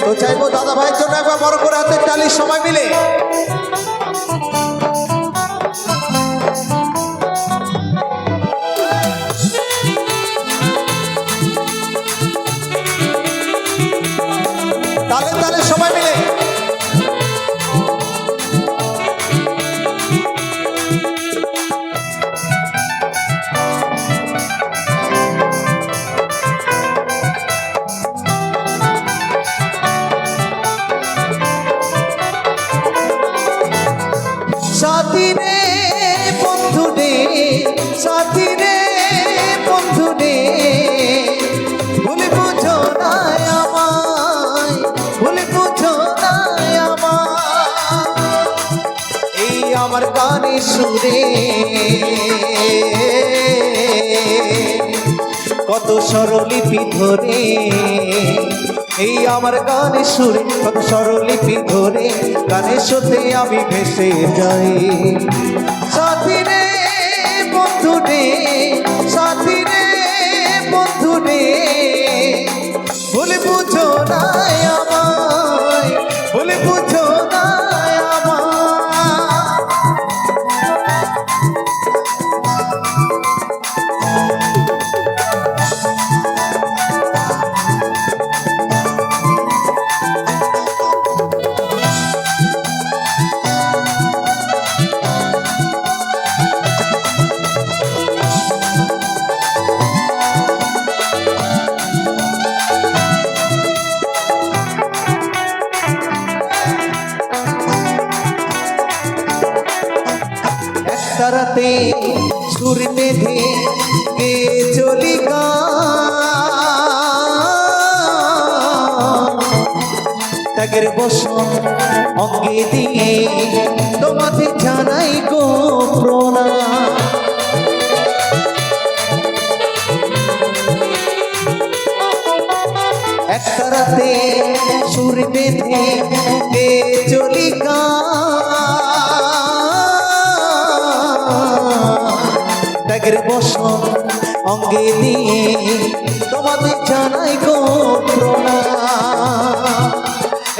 তো চাইব দাদা ভাইয়ের জন্য একবার বড় করে হাতে টালির সময় মিলে। তালে তালে আমার গানে সুরে। কত স্বরলিপি ধরে, এই আমার গানে সুরে। কত স্বরলিপি ধরে গানের সাথে আমি ভেসে যাই। সাথী রে, বন্ধু রে, সাথী রে, বন্ধু রে, ভুল বুঝো না আমায়, ভুল বুঝো রাতে সুর বেঁধে চলি ত্যাগের বসন অঙ্গে দিয়ে তোমাকে জানাই গো প্রণাম। একটা রাতে সুর বেঁধে বসন অঙ্গে নিয়ে তোমাদের জানাই গো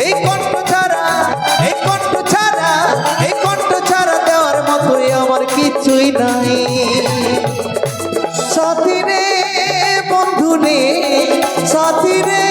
এই কণ্ঠ ছাড়া, এই কণ্ঠ ছাড়া, এই কণ্ঠ ছাড়া দেওয়ার মতোই আমার কিছুই নাই। সাথী রে, বন্ধু রে, সাথী রে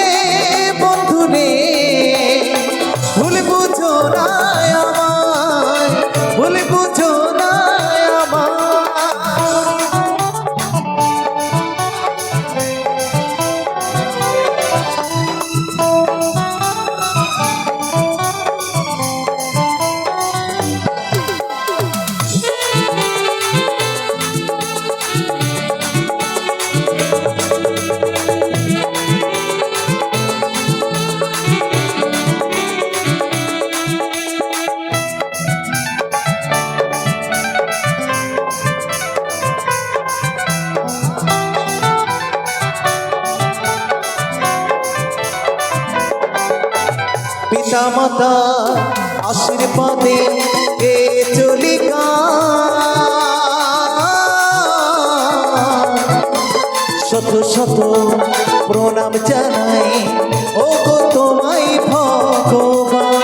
মাতা আশীর্বাদে এ চলি শত শত প্রণাম জানাই, ও গো তোমায় ভগবান।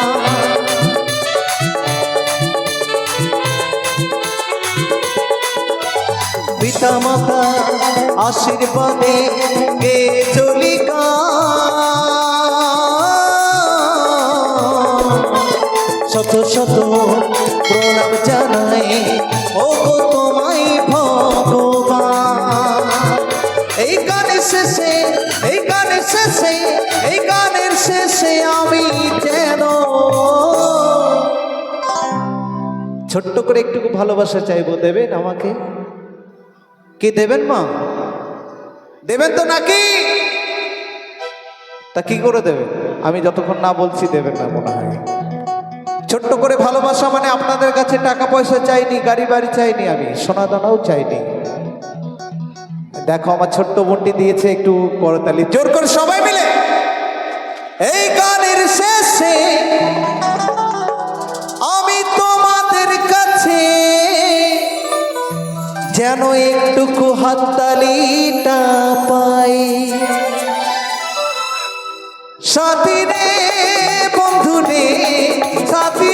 পিতা মাতা আশীর্বাদে গে চলি শত শত প্রণাম জানাই। ও তোমায় ভগবান। এই গানের শেষে, এই গানের শেষে, এই গানের শেষে আমি যেন ছোট্ট করে একটু ভালোবাসা চাইব। দেবেন আমাকে? কি দেবেন, মা? দেবেন তো নাকি? তা কি করে দেবেন? আমি যতক্ষণ না বলছি দেবেন না মনে হয়। ছোট্ট করে ভালোবাসা মানে আপনাদের কাছে টাকা পয়সা চাইনি, গাড়ি বাড়ি চাইনি আমি, সোনা দানাও চাইনি। দেখো আমার ছোট্ট বোনটি দিয়েছে একটু করতালি। জোর করে সবাই মিলে। এই গানের শেষে আমি তোমাদের কাছে যেন একটুকু হাততালিটা পাই। সাথী রে, বন্ধু রে সাথী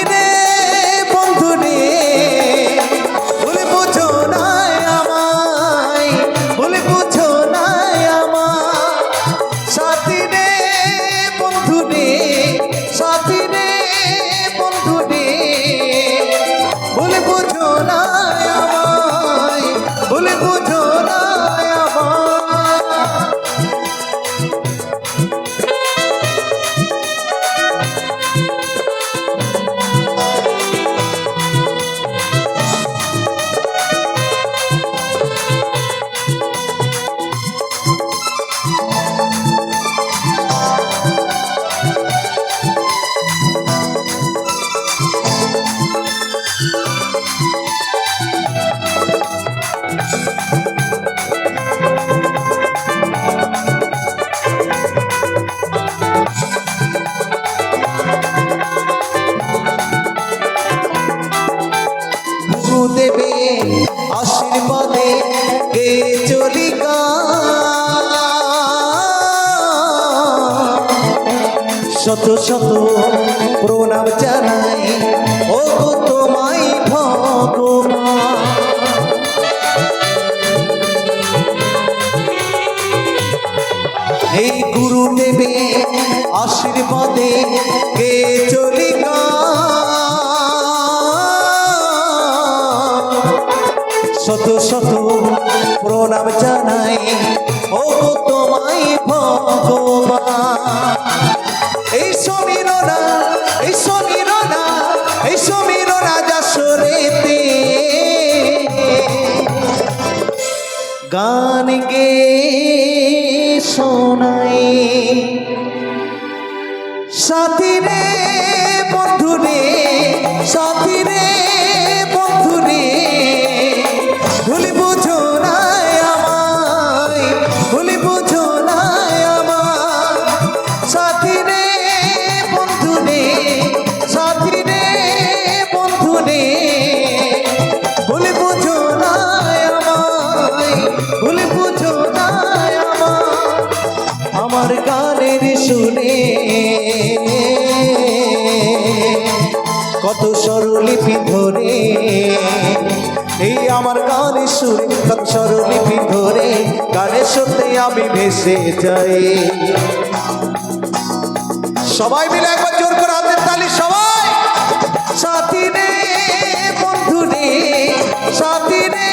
শত প্রণাম জানাই। ও তোমায় ভগবান। এই গুরু দেবে আশীর্বাদে গে চলিকা শত শত প্রণাম জানাই। ও তোমায় ভগবান। এই সমীরনা এই সমীরনা এই যশোরেতে গান গে স্বরলিপি ধরে গানের আমি ভেসে যাই। সবাই মিলে একবার জোর করে হাতের তালি, সবাই! সাথী রে বন্ধু রে সাথী রে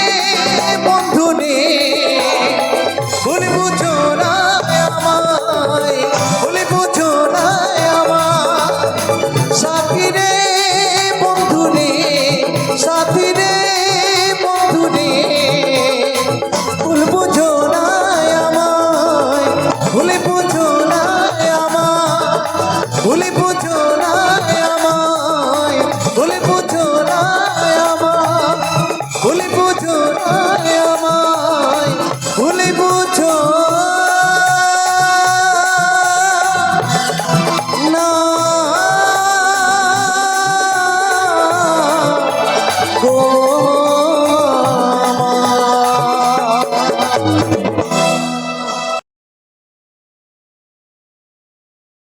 বন্ধু